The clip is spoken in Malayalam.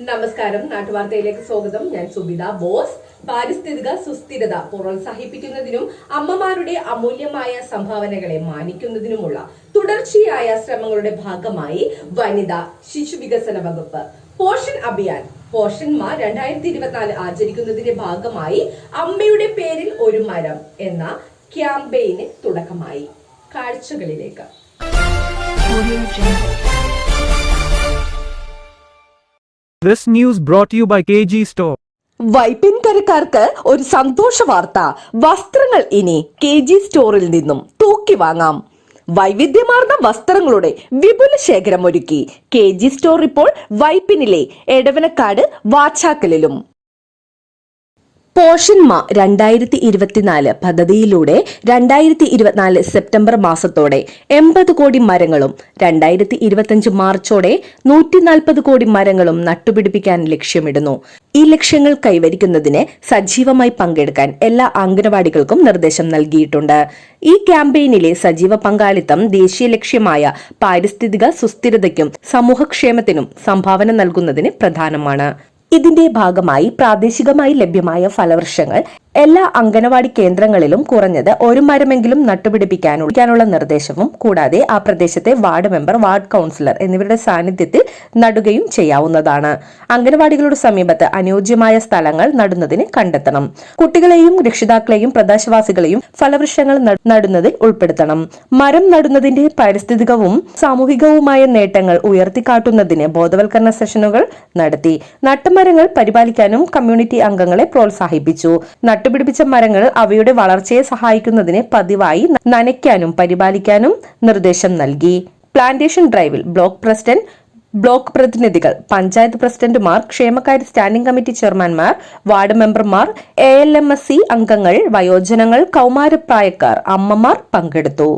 നമസ്കാരം. നാട്ടുവാർത്തയിലേക്ക് സ്വാഗതം. ഞാൻ സുബിത ബോസ്. പാരിസ്ഥിതിക സുസ്ഥിരത പ്രോത്സാഹിപ്പിക്കുന്നതിനും അമ്മമാരുടെ അമൂല്യമായ സംഭാവനകളെ മാനിക്കുന്നതിനുമുള്ള തുടർച്ചയായ ശ്രമങ്ങളുടെ ഭാഗമായി വനിതാ ശിശു വികസന വകുപ്പ്. പോഷൻ അഭിയാൻ. പോഷന്മാർ രണ്ടായിരത്തി ഇരുപത്തിനാല് ആചരിക്കുന്നതിന്റെ ഭാഗമായി അമ്മയുടെ പേരിൽ ഒരു മരം എന്ന ക്യാമ്പയിന് തുടക്കമായി. കാഴ്ചകളിലേക്ക്. News brought to you by KG Store. വൈപ്പിൻകരക്കാർക്ക് ഒരു സന്തോഷ വാർത്ത. വസ്ത്രങ്ങൾ ഇനി കെ ജി സ്റ്റോറിൽ നിന്നും തൂക്കി വാങ്ങാം. വൈവിധ്യമാർന്ന വസ്ത്രങ്ങളുടെ വിപുല ശേഖരം ഒരുക്കി കെ ജി സ്റ്റോർ ഇപ്പോൾ വൈപ്പിനിലെ എടവനക്കാട് വാച്ചാക്കലിലും. പോഷന്മ രണ്ടായിരത്തി ഇരുപത്തിനാല് പദ്ധതിയിലൂടെ രണ്ടായിരത്തി ഇരുപത്തിനാല് സെപ്റ്റംബർ മാസത്തോടെ എൺപത് കോടി മരങ്ങളും രണ്ടായിരത്തി ഇരുപത്തിയഞ്ച് മാർച്ചോടെ നൂറ്റി നാൽപ്പത് കോടി മരങ്ങളും നട്ടുപിടിപ്പിക്കാൻ ലക്ഷ്യമിടുന്നു. ഈ ലക്ഷ്യങ്ങൾ കൈവരിക്കുന്നതിന് സജീവമായി പങ്കെടുക്കാൻ എല്ലാ അംഗനവാടികൾക്കും നിർദ്ദേശം നൽകിയിട്ടുണ്ട്. ഈ ക്യാമ്പയിനിലെ സജീവ പങ്കാളിത്തം ദേശീയ ലക്ഷ്യമായ പാരിസ്ഥിതിക സുസ്ഥിരതയ്ക്കും സമൂഹക്ഷേമത്തിനും സംഭാവന നൽകുന്നതിന് പ്രധാനമാണ്. ഇതിന്റെ ഭാഗമായി പ്രാദേശികമായി ലഭ്യമായ ഫലവൃക്ഷങ്ങൾ എല്ലാ അംഗനവാടി കേന്ദ്രങ്ങളിലും കുറഞ്ഞത് ഒരു മരമെങ്കിലും നട്ടുപിടിപ്പിക്കാനുള്ള നിർദ്ദേശവും കൂടാതെ ആ പ്രദേശത്തെ വാർഡ് മെമ്പർ വാർഡ് കൗൺസിലർ എന്നിവരുടെ സാന്നിധ്യത്തിൽ നടുകയും ചെയ്യാവുന്നതാണ്. അംഗനവാടികളുടെ സമീപത്ത് അനുയോജ്യമായ സ്ഥലങ്ങൾ നടുന്നതിന് കണ്ടെത്തണം. കുട്ടികളെയും രക്ഷിതാക്കളെയും പ്രദേശവാസികളെയും ഫലവൃക്ഷങ്ങൾ നട്- നടുന്നതിൽ ഉൾപ്പെടുത്തണം. മരം നടുന്നതിന്റെ പാരിസ്ഥിതികവും സാമൂഹികവുമായ നേട്ടങ്ങൾ ഉയർത്തിക്കാട്ടുന്നതിന് ബോധവൽക്കരണ സെഷനുകൾ നടത്തി. നട്ടുമരങ്ങൾ പരിപാലിക്കാനും കമ്മ്യൂണിറ്റി അംഗങ്ങളെ പ്രോത്സാഹിപ്പിച്ചു. നട്ടുപിടിപ്പിച്ച മരങ്ങൾ അവയുടെ വളർച്ചയെ സഹായിക്കുന്നതിന് പതിവായി നനയ്ക്കാനും പരിപാലിക്കാനും നിർദ്ദേശം നൽകി. പ്ലാന്റേഷൻ ഡ്രൈവിൽ ബ്ലോക്ക് പ്രസിഡന്റ് ബ്ലോക്ക് പ്രതിനിധികൾ പഞ്ചായത്ത് പ്രസിഡന്റുമാർ ക്ഷേമകാര്യ സ്റ്റാൻഡിംഗ് കമ്മിറ്റി ചെയർമാൻമാർ വാർഡ് മെമ്പർമാർ A L M S C അംഗങ്ങൾ വയോജനങ്ങൾ കൗമാരപ്രായക്കാർ അമ്മമാർ പങ്കെടുത്തു.